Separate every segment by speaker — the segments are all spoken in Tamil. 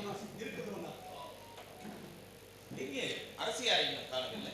Speaker 1: இருக்கணும் இங்கே
Speaker 2: அரசியல் காலமில்லை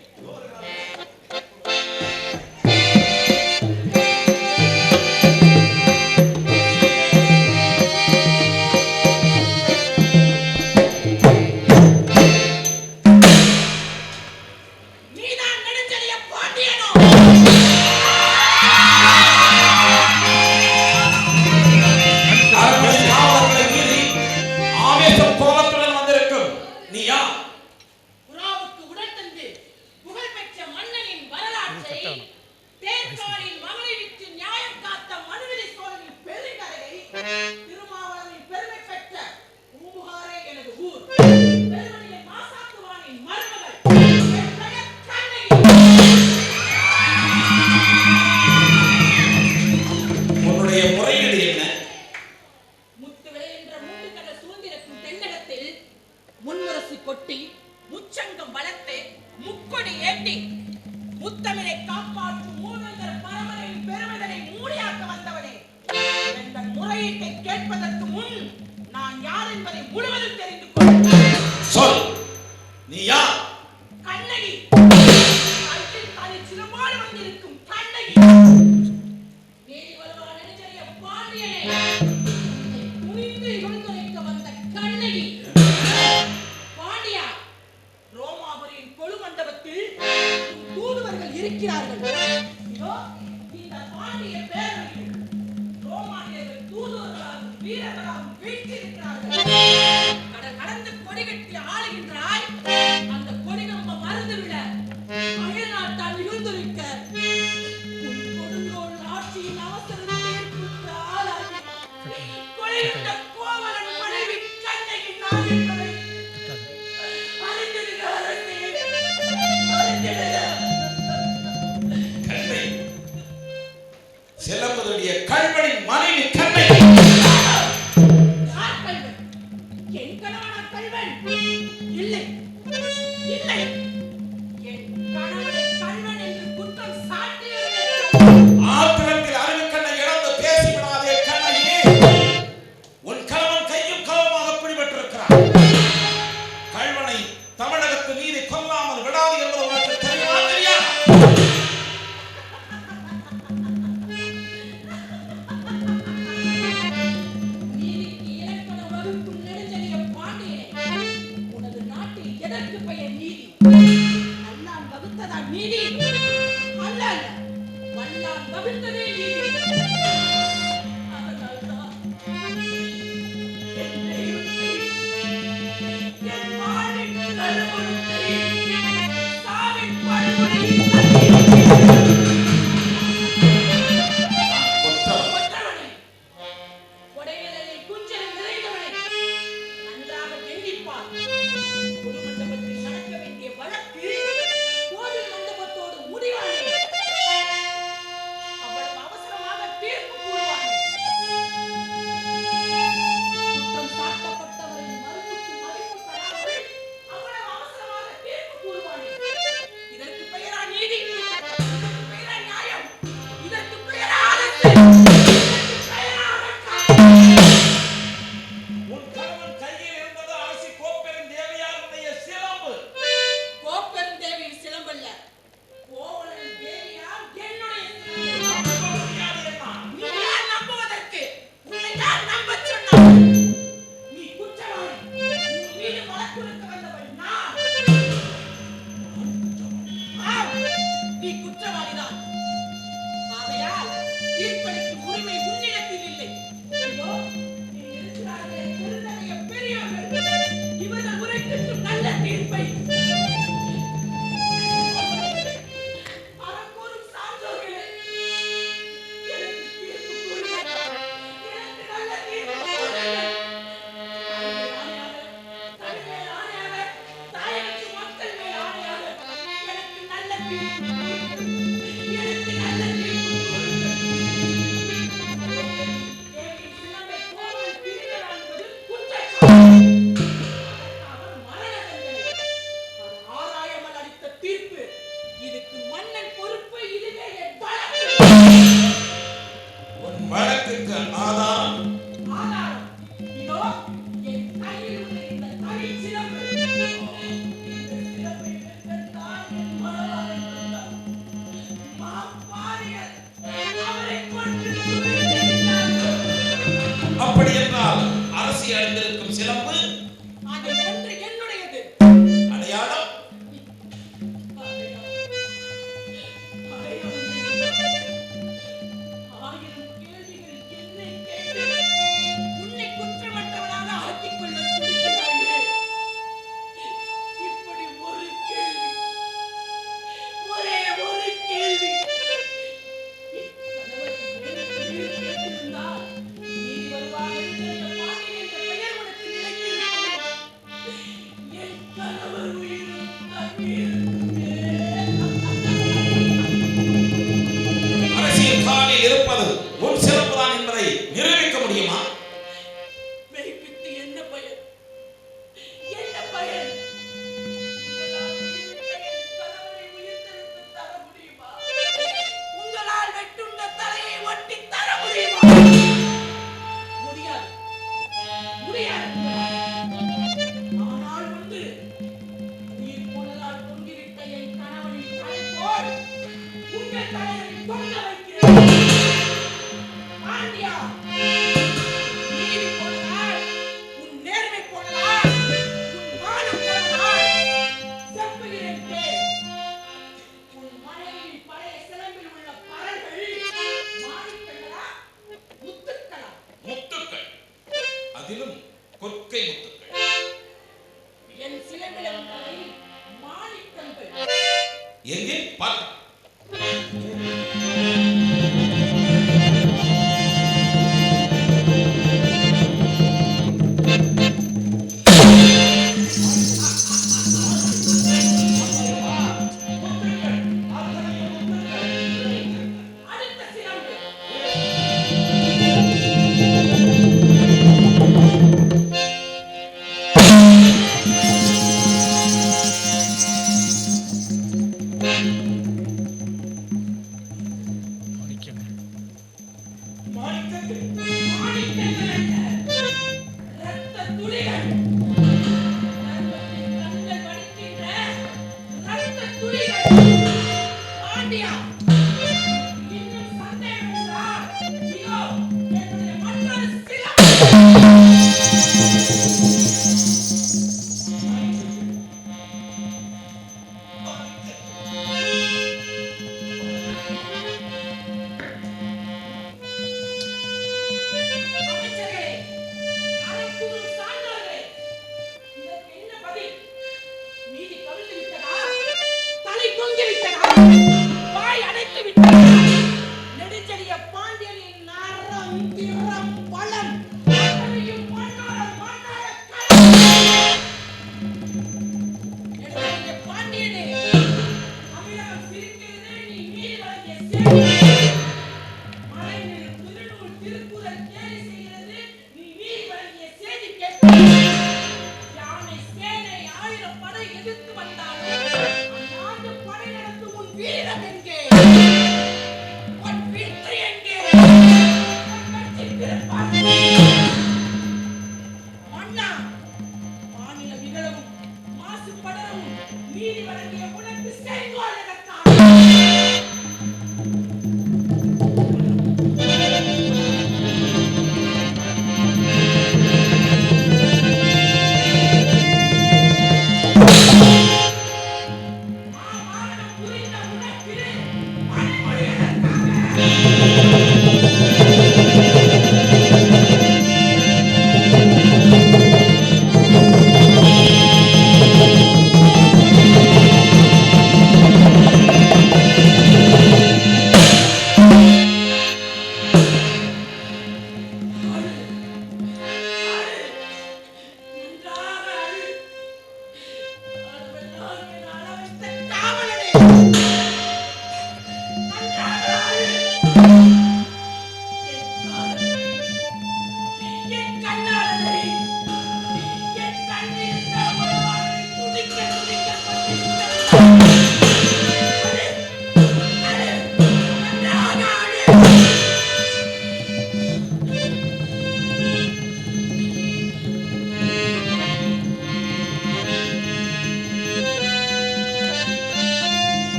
Speaker 1: எங்கே பார்க்க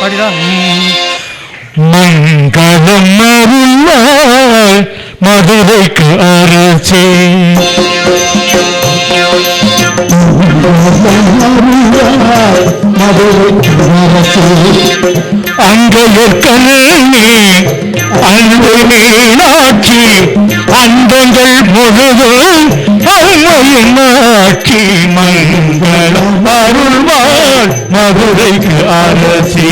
Speaker 2: படிதான் மங்களம் அருள் மதுரைக்கு அரசே. மதுரைக்கு அரசே அங்கே
Speaker 3: ஏற்கனவே அன்பு மீனாட்சி மங்களம் அருள்வார் நாள் மதுரைக்கு அரசி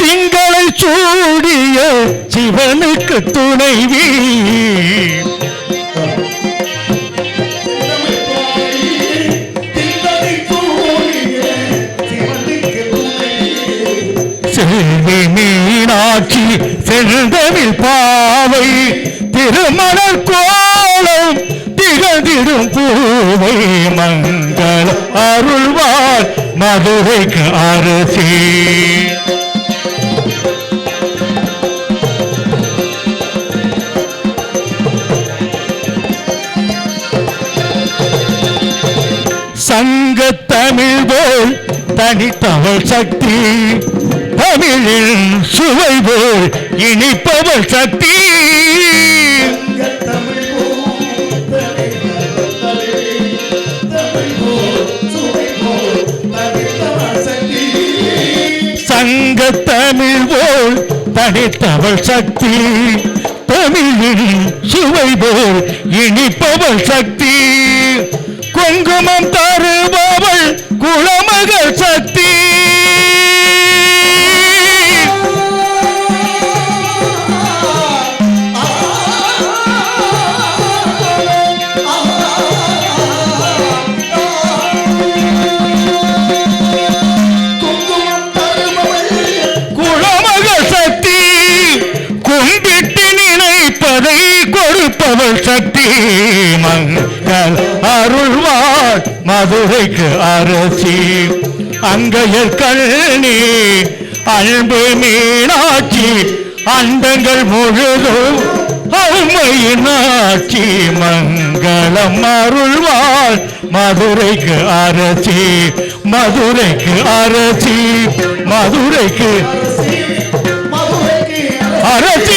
Speaker 3: திங்களை சூடிய சிவனுக்கு துணைவி செல்வி மீனாட்சி செல்தமிழ் பாவை திருமணர் கோலம் திகழ்ந்திடும் பூவை மங்கள் அருள்வார் மதுரைக்கு அரசி. சங்க தமிழ் போல் தனித்தமிழ் சக்தி தமிழில் சுவை போல் இனிப்பவள் சக்தி. சங்க தமிழ் போல் தனித்தவள் சக்தி. தமிழில் சுவை போல் இனிப்பவள் சக்தி. குங்குமம் தருபவள் குளமகள் சக்தி. மதுரைக்கு அரசி அங்கையர் கண்ணி அன்பு மீனாட்சி அண்டங்கள் முழுதும் அருமையினாட்சி மங்களம் அருள்வாள் மதுரைக்கு அரசி மதுரைக்கு அரசி மதுரைக்கு அரசி.